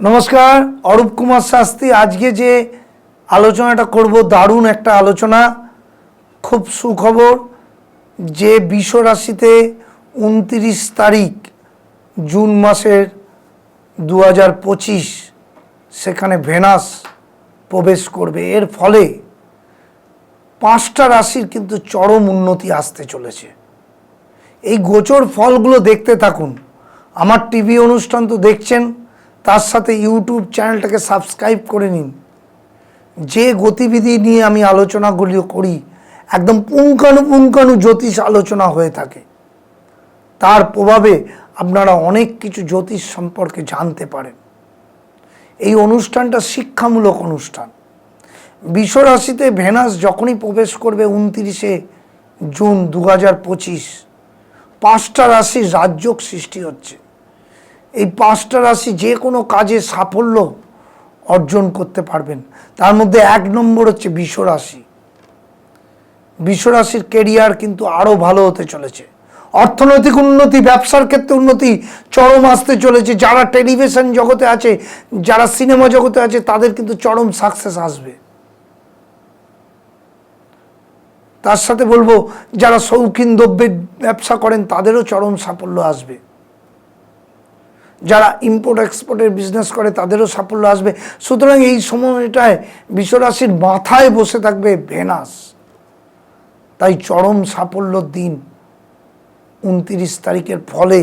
নমস্কার, অরূপ কুমার শাস্ত্রী। আজকে যে আলোচনাটা করব, দারুণ একটা আলোচনা, খুব সুখবর, যে বিশ্ব রাশিতে উনত্রিশ তারিখ, জুন মাসের দু হাজার পঁচিশ, সেখানে ভেনাস প্রবেশ করবে। এর ফলে পাঁচটা রাশির কিন্তু চরম উন্নতি আসতে চলেছে। এই গোচর ফলগুলো দেখতে থাকুন। আমার টিভি অনুষ্ঠান তো দেখছেন তার সাথে ইউটিউব চ্যানেলটাকে সাবস্ক্রাইব করে নিন। যে গতিবিধি নিয়ে আমি আলোচনাগুলি করি, একদম পুঙ্খানুপুঙ্খানু জ্যোতিষ আলোচনা হয়ে থাকে। তার প্রভাবে আপনারা অনেক কিছু জ্যোতিষ সম্পর্কে জানতে পারেন। এই অনুষ্ঠানটা শিক্ষামূলক অনুষ্ঠান। বিশ্বরাশিতে ভেনাস যখনই প্রবেশ করবে উনতিরিশে জুন দু হাজার পঁচিশ, পাঁচটা রাশির রাজযোগ সৃষ্টি হচ্ছে। এই পাঁচটা রাশি যে কোনো কাজে সাফল্য অর্জন করতে পারবেন। তার মধ্যে এক নম্বর হচ্ছে বিশ্বরাশি বিশ্বরাশির কেরিয়ার কিন্তু আরও ভালো হতে চলেছে। অর্থনৈতিক উন্নতি, ব্যবসার ক্ষেত্রে উন্নতি চরম আসতে চলেছে। যারা টেলিভিশন জগতে আছে, যারা সিনেমা জগতে আছে, তাদের কিন্তু চরম সাকসেস আসবে। তার সাথে বলব, যারা শৌখিন দ্রব্যের ব্যবসা করেন, তাদেরও চরম সাফল্য আসবে। যারা ইম্পোর্ট এক্সপোর্টের বিজনেস করে, তাদেরও সাফল্য আসবে। সুতরাং এই সময়টায় বিশ্বরাশির মাথায় বসে থাকবে ভেনাস তাই চরম সাফল্যর দিন। উনত্রিশ তারিখের ফলে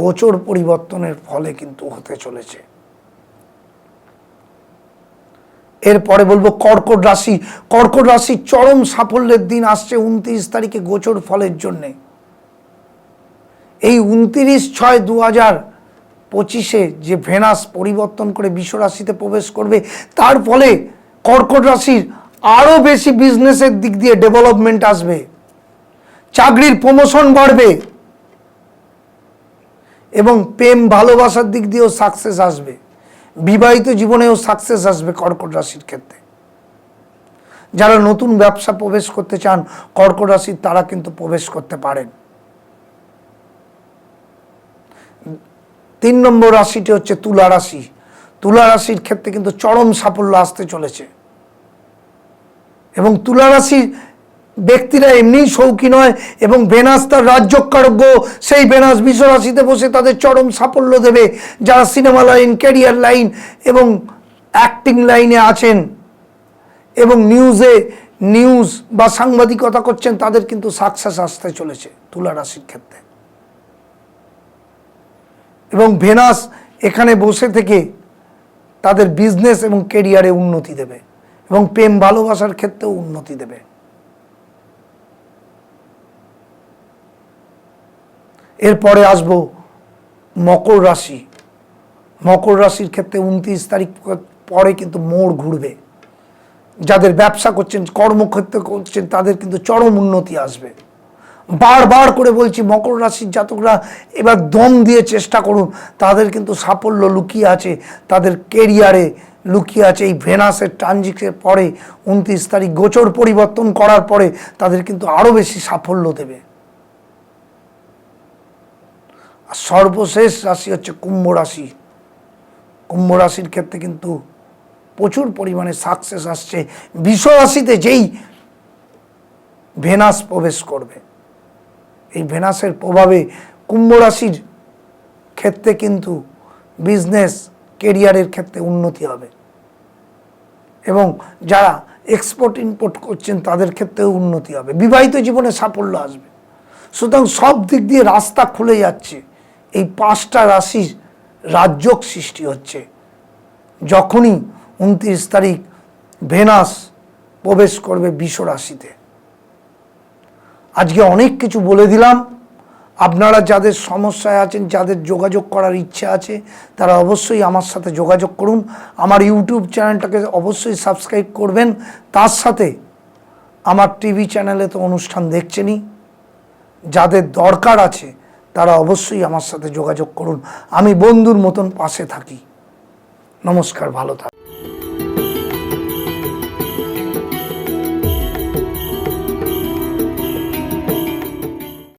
গোচর পরিবর্তনের ফলে কিন্তু হতে চলেছে। এরপরে বলব কর্কট রাশি। কর্কট রাশি চরম সাফল্যের দিন আসছে উনত্রিশ তারিখে গোচর ফলের জন্যে। এই উনত্রিশ ছয় দু হাজার পঁচিশে যে ভেনাস পরিবর্তন করে বিশ্বরাশিতে প্রবেশ করবে, তার ফলে কর্কট রাশির আরও বেশি বিজনেসের দিক দিয়ে ডেভেলপমেন্ট আসবে। চাকরির প্রমোশন বাড়বে এবং প্রেম, ভালোবাসার দিক দিয়েও সাকসেস আসবে। বিবাহিত জীবনেও সাকসেস আসবে কর্কট রাশির ক্ষেত্রে। যারা নতুন ব্যবসা প্রবেশ করতে চান, কর্কট রাশির তারা কিন্তু প্রবেশ করতে পারেন। তিন নম্বর রাশিটি হচ্ছে তুলা রাশি। তুলা রাশির ক্ষেত্রে কিন্তু চরম সাফল্য আসতে চলেছে। এবং তুলা রাশির ব্যক্তিরা এমনিই শৌখিন হয় এবং বেনাস তার রাজ্যকারজ্ঞ, সেই বেনাস বিশ্ব রাশিতে বসে তাদের চরম সাফল্য দেবে। যারা সিনেমা লাইন, ক্যারিয়ার লাইন এবং অ্যাক্টিং লাইনে আছেন এবং নিউজে নিউজ বা সাংবাদিকতা করছেন, তাদের কিন্তু সাকসেস আসতে চলেছে তুলা রাশির ক্ষেত্রে। এবং ভেনাস এখানে বসে থেকে তাদের বিজনেস এবং কেরিয়ারে উন্নতি দেবে এবং প্রেম ভালোবাসার ক্ষেত্রেও উন্নতি দেবে। এরপরে আসব মকর রাশি। মকর রাশির ক্ষেত্রে উনত্রিশ তারিখ পরে কিন্তু মোড় ঘুরবে। যাদের ব্যবসা করছেন, কর্মক্ষেত্রে করছেন, তাদের কিন্তু চরম উন্নতি আসবে। বারবার করে বলছি, মকর রাশির জাতকরা, এবার দম দিয়ে চেষ্টা করুন। তাদের কিন্তু সাফল্য লুকিয়ে আছে, তাদের কেরিয়ারে লুকিয়ে আছে। এই ভেনাসের ট্রানজিটের পরে উনত্রিশ তারিখ গোচর পরিবর্তন করার পরে তাদের কিন্তু আরও বেশি সাফল্য দেবে। আর সর্বশেষ রাশি হচ্ছে কুম্ভ রাশি। কুম্ভ রাশির ক্ষেত্রে কিন্তু প্রচুর পরিমাণে সাকসেস আসছে। বিশ্ব রাশিতে যেই ভেনাস প্রবেশ করবে। এই ভেনাসের প্রভাবে কুম্ভ রাশির ক্ষেত্রে কিন্তু বিজনেস কেরিয়ারের ক্ষেত্রে উন্নতি হবে। এবং যারা এক্সপোর্ট ইম্পোর্ট করছেন, তাদের ক্ষেত্রেও উন্নতি হবে। বিবাহিত জীবনে সাফল্য আসবে। সুতরাং সব দিক দিয়ে রাস্তা খুলে যাচ্ছে। এই পাঁচটা রাশির রাজ্যক সৃষ্টি হচ্ছে। যখনই উনত্রিশ তারিখ ভেনাস প্রবেশ করবে বিশ্ব রাশিতে। আজকে অনেক কিছু বলে দিলাম। আপনারা যাদের সমস্যায় আছেন, যাদের যোগাযোগ করার ইচ্ছা আছে, তারা অবশ্যই আমার সাথে যোগাযোগ করুন। আমার ইউটিউব চ্যানেলটাকে অবশ্যই সাবস্ক্রাইব করবেন। তার সাথে আমার টিভি চ্যানেলে তো অনুষ্ঠান দেখছেনই। যাদের দরকার আছে, তারা অবশ্যই আমার সাথে যোগাযোগ করুন। আমি বন্ধুর মতন পাশে থাকি। নমস্কার, ভালো থাক